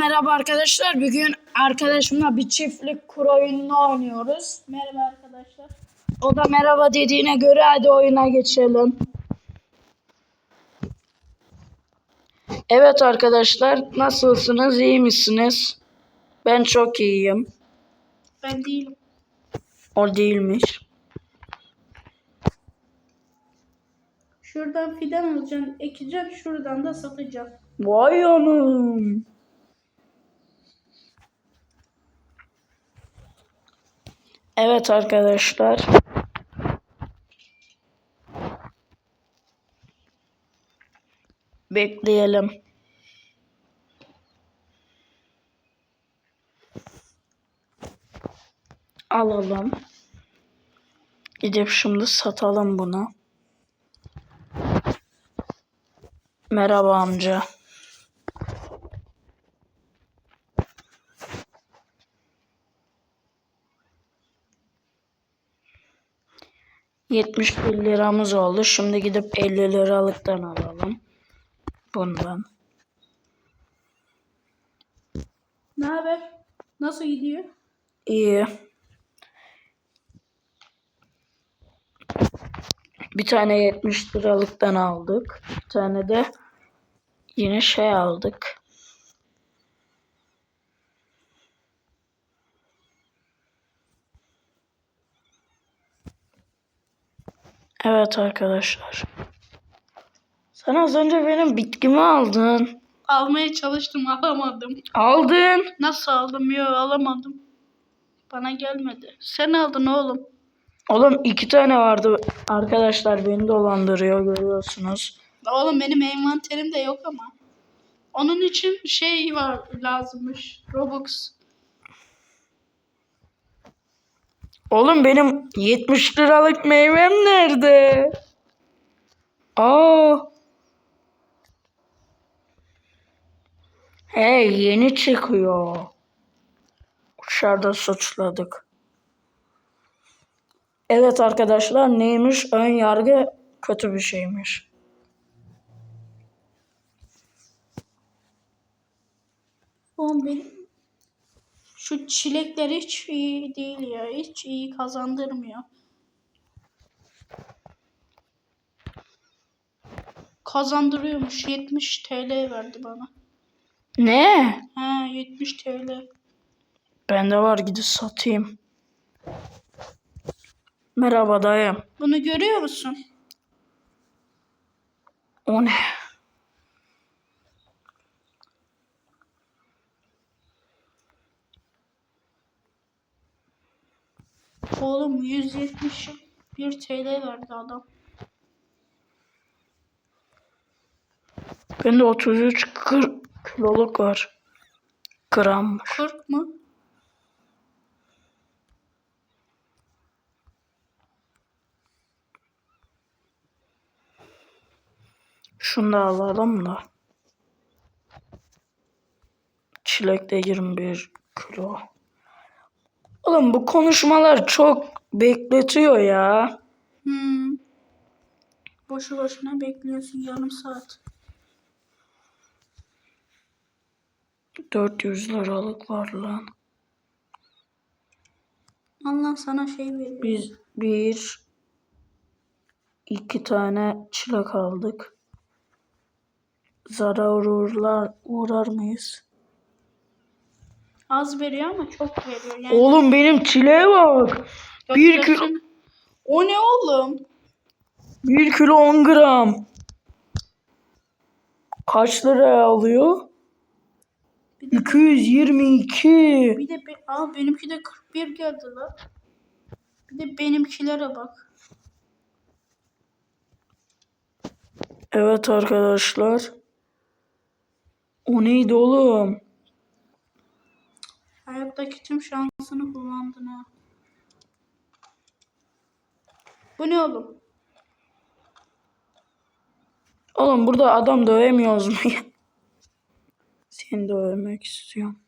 merhaba arkadaşlar. Bugün arkadaşımla bir çiftlik kur oyununu oynuyoruz. Merhaba arkadaşlar. O da merhaba dediğine göre hadi oyuna geçelim. Evet arkadaşlar nasılsınız? İyi misiniz? Ben çok iyiyim. Ben değilim. O değilmiş. Şuradan fidan alacaksın, ekeceksin, şuradan da satacaksın. Vay anam. Evet arkadaşlar. Bekleyelim. Alalım. Gidip şimdi satalım bunu. Merhaba amca. Yetmiş bir liramız oldu. Şimdi gidip 50 liralıktan alalım. Bundan. Ne haber? Nasıl gidiyor? İyi. Bir tane 70 liralıktan aldık. Bir tane de yine şey aldık. Evet arkadaşlar. Sen az önce benim bitkimi aldın. Almaya çalıştım, alamadım. Aldın. Nasıl aldım? Yok alamadım. Bana gelmedi. Sen aldın oğlum. Oğlum iki tane vardı. Arkadaşlar beni dolandırıyor görüyorsunuz. Oğlum benim envanterimde yok ama. Onun için şey var lazımmış. Robux. Oğlum benim 70 liralık meyvem nerede? Aa. Hey yeni çıkıyor. Dışarıda suçladık. Evet arkadaşlar neymiş? Ön yargı kötü bir şeymiş. Oğlum benim şu çilekler hiç iyi değil ya. Hiç iyi kazandırmıyor. Kazandırıyormuş. 70 TL verdi bana. Ne? Ha 70 TL. Bende var gidip satayım. Merhaba dayım. Bunu görüyor musun? O ne? Oğlum 171 TL verdi adam. Bende 33 kır, kiloluk var. Grammış. 40 mı? Şunu da alalım da. Çilek de 21 kilo. Oğlum bu konuşmalar çok bekletiyor ya. Hmm. Boşu boşuna bekliyorsun yarım saat. 400 liralık var lan. Allah sana şey veriyor. Biz bir iki tane çilek aldık. Zarar uğrar, uğrar mıyız? Az veriyor ama çok veriyor. Yani Oğlum benim çileğe bak. Bir kilo, O ne oğlum? 1 kilo 10 gram. Kaç liraya alıyor? Bir de, 222. bir de be, aa, benimki de 41 geldi la. Bir de benimkilere bak. Evet arkadaşlar. O neydi oğlum? Hayattaki tüm şansını kullandın ha. Bu ne oğlum? Oğlum burada adam dövemiyoruz mu? Seni dövmek istiyorum.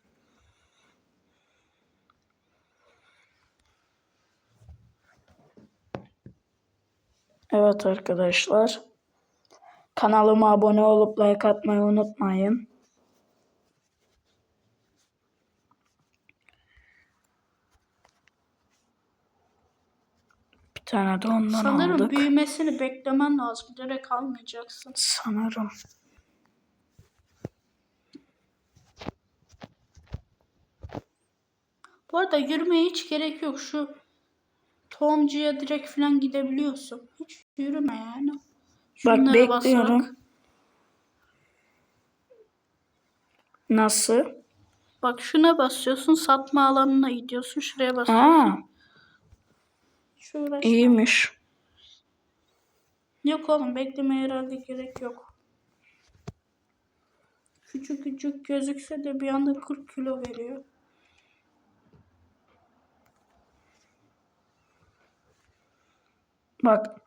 Evet arkadaşlar. Kanalıma abone olup like atmayı unutmayın. Tane de ondan Sanırım aldık. büyümesini beklemen lazım. Direkt almayacaksın. Sanırım. Bu arada yürümeye hiç gerek yok. Şu tohumcuya direkt falan gidebiliyorsun. Hiç yürüme yani. Bak Şunlara bekliyorum. basarak. Nasıl? Bak şuna basıyorsun. Satma alanına gidiyorsun. Şuraya basıyorsun. Ha, Uğraşma. iyiymiş. Yok oğlum beklemeye herhalde gerek yok. Küçük küçük gözükse de bir anda 40 kilo veriyor. Bak.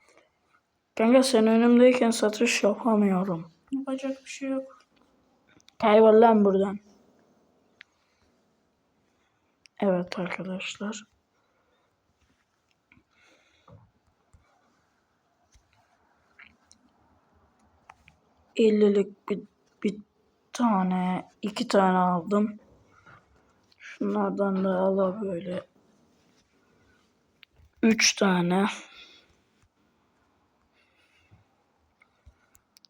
Kanka sen önümdeyken satış yapamıyorum. Yapacak bir şey yok. Kaybol lan buradan. Evet arkadaşlar. Ellilik bir, bir tane, iki tane aldım. Şunlardan da ala böyle. Üç tane.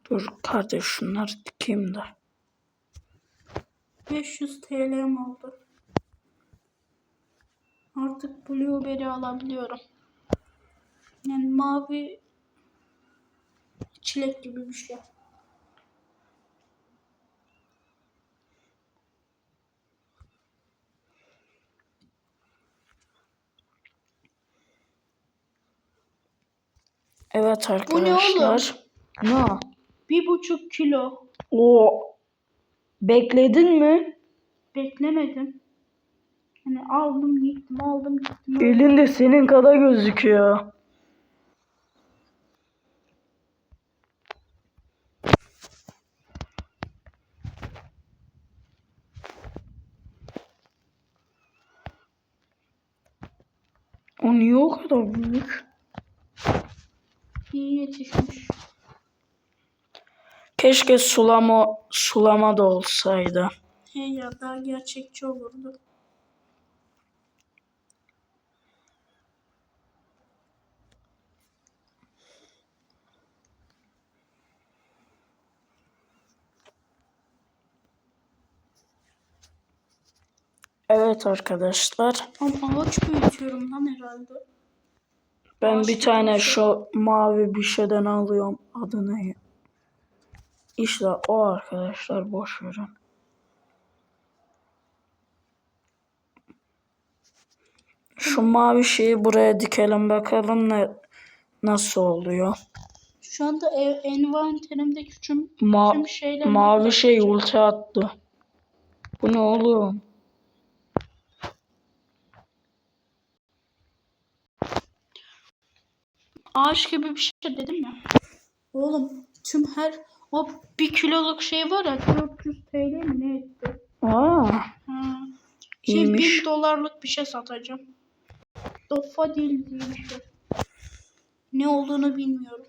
Dur kardeş şunları dikeyim de. 500 TL'm oldu. Artık blueberry alabiliyorum. Yani mavi çilek gibi bir şey. Evet Bu ne arkadaşlar. Ne o? Bir buçuk kilo. O bekledin mi? Beklemedim. Hani aldım gittim aldım gittim. Elinde senin kadar gözüküyor. O niye o kadar büyük? İyi yetişmiş. Keşke sulama sulama da olsaydı. Hey ya daha gerçekçi olurdu. Evet arkadaşlar. Ama ağaç büyütüyorum lan herhalde. Ben bir tane şu mavi bir şeyden alıyorum. Adı ne? İşte o arkadaşlar boş verin. Şu mavi şeyi buraya dikelim bakalım ne nasıl oluyor. Şu anda ev, envanterimdeki tüm, Ma şeyler mavi şey ulti attı. Bu ne oğlum? Ağaç gibi bir şey dedim ya. Oğlum tüm her o bir kiloluk şey var ya 400 TL mi ne etti? Aa, Ha. Şey iyiymiş. 1000 dolarlık bir şey satacağım. Dofa değil diye bir şey. Ne olduğunu bilmiyorum.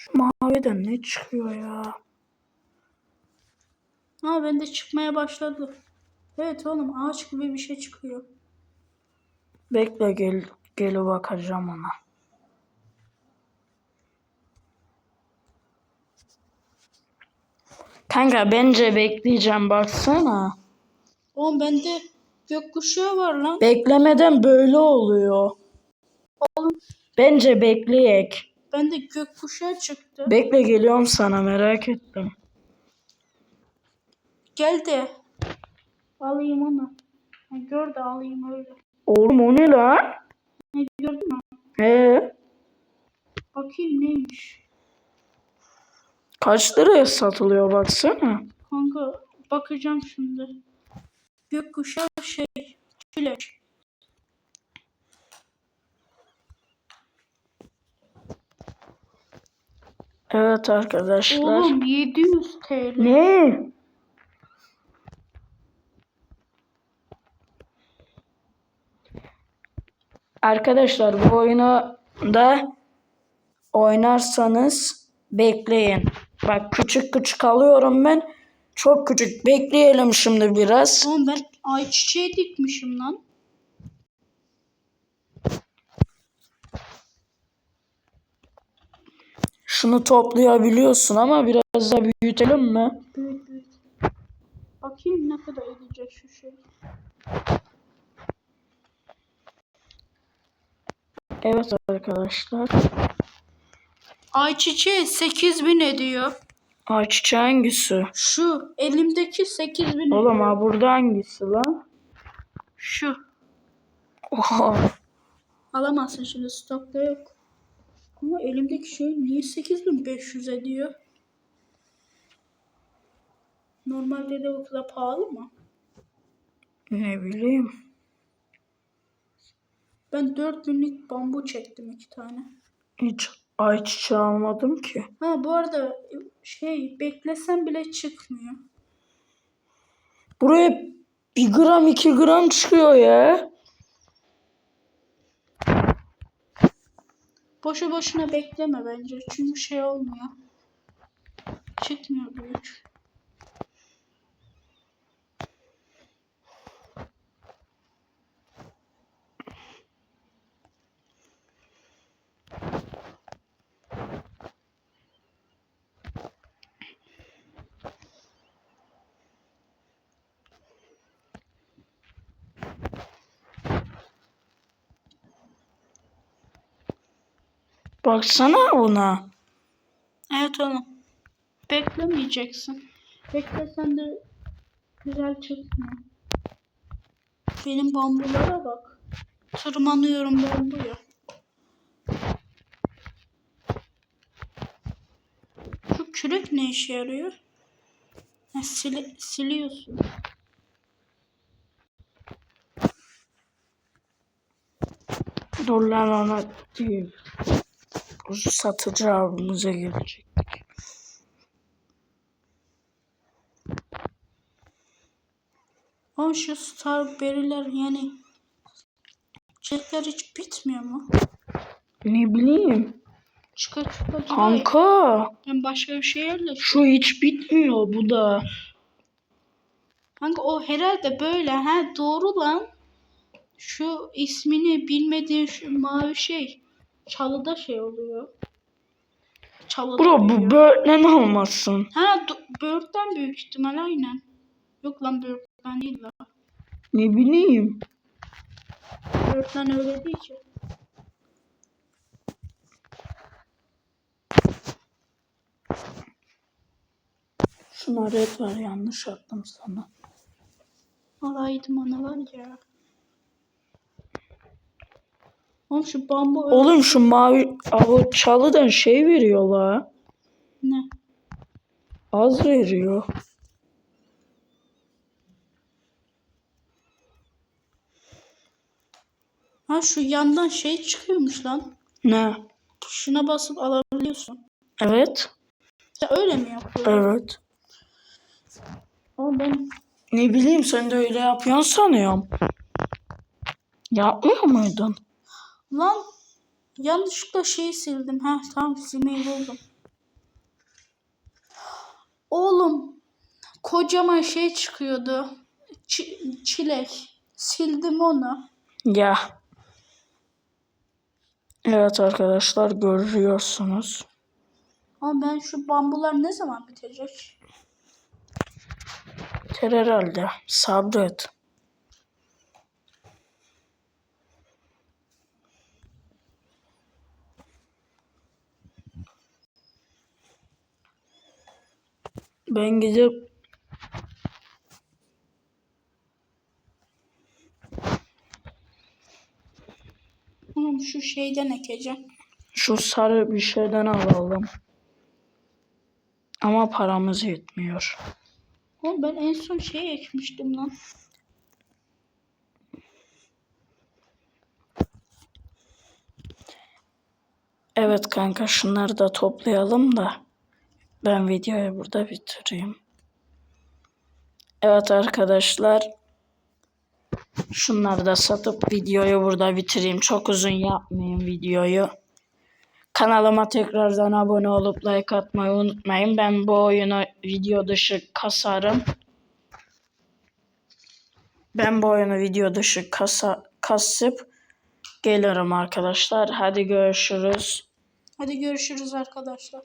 Şu maviden ne çıkıyor ya? Ha bende çıkmaya başladı. Evet oğlum ağaç gibi bir şey çıkıyor. Bekle gel gel bakacağım ona. Kanka bence bekleyeceğim baksana. Oğlum bende gökkuşağı var lan. Beklemeden böyle oluyor. Bence bekleyek. Bende gökkuşağı çıktı. Bekle geliyorum sana merak ettim. Gel de alayım onu. Ha, gör de alayım öyle. Oğlum o ne lan? Ne gördün mü? He? Bakayım neymiş. Kaç liraya satılıyor baksana. Kanka bakacağım şimdi. Gökkuşağı şey çilek. Evet arkadaşlar. Oğlum 700 TL. Ne? Arkadaşlar bu oyunu da oynarsanız bekleyin. Bak küçük küçük alıyorum ben. Çok küçük. Bekleyelim şimdi biraz. Oğlum ben ayçiçeği dikmişim lan. Şunu toplayabiliyorsun ama biraz da büyütelim mi? Büyük büyük. Bakayım ne kadar edecek şu şey. Evet arkadaşlar. Ayçiçeği 8000 ediyor. Ayçiçeği hangisi? Şu elimdeki 8000 Oğlum ha burada hangisi lan? Şu. Oha. Alamazsın şimdi stokta yok. Ama elimdeki şey niye 8500 ediyor? Normalde de o kadar pahalı mı? Ne bileyim. Ben 4000'lik bambu çektim iki tane. Hiç ayçiçeği almadım ki. Ha bu arada şey beklesem bile çıkmıyor. Buraya bir gram iki gram çıkıyor ya. Boşu boşuna bekleme bence. Çünkü şey olmuyor. Çıkmıyor büyük. Baksana buna. Evet oğlum. Beklemeyeceksin. Beklesen de güzel çıkmıyor. Benim bambulara bak. Tırmanıyorum bambuya. Şu kürek ne işe yarıyor? Ha, sili- siliyorsun. Dur lan ona değil. Satıcı abimize gelecek. Ama şu strawberry'ler yani çiçekler hiç bitmiyor mu? Ne bileyim. Çıka çıka duruyor. Kanka. Ben başka bir şey yerleştim. Şu hiç bitmiyor bu da. Kanka o herhalde böyle ha doğru lan. Şu ismini bilmediğin şu mavi şey çalıda şey oluyor. Çalıda Bro bu böğürtlen olmasın. Ha böğürtlen büyük ihtimal aynen. Yok lan böğürtlen değil lan. Ne bileyim. Böğürtlen öyle değil ki. Şuna red var yanlış attım sana. Alaydım ana var ya. Oğlum şu bambu Oğlum şu mavi o çalıdan şey veriyorlar. ne? Az veriyor. Ha şu yandan şey çıkıyormuş lan. Ne? Şuna basıp alabiliyorsun. Evet. Ya öyle mi yapıyor? Evet. Ama ben Ne bileyim sen de öyle yapıyorsun sanıyorum. Yapmıyor muydun? Lan yanlışlıkla şeyi sildim. Ha tamam silmeyi buldum. Oğlum kocaman şey çıkıyordu. Çi- çilek. Sildim onu. Ya. Evet arkadaşlar görüyorsunuz. Ama ben şu bambular ne zaman bitecek? Ter herhalde. Sabret. Ben gidip Oğlum şu şeyden ekeceğim. şu sarı bir şeyden alalım. Ama paramız yetmiyor. Oğlum ben en son şey ekmiştim lan. Evet kanka şunları da toplayalım da ben videoyu burada bitireyim. Evet arkadaşlar şunları da satıp videoyu burada bitireyim. Çok uzun yapmayayım videoyu. Kanalıma tekrardan abone olup like atmayı unutmayın. Ben bu oyunu video dışı kasarım. Ben bu oyunu video dışı kasa, kasıp gelirim arkadaşlar. Hadi görüşürüz. Hadi görüşürüz arkadaşlar.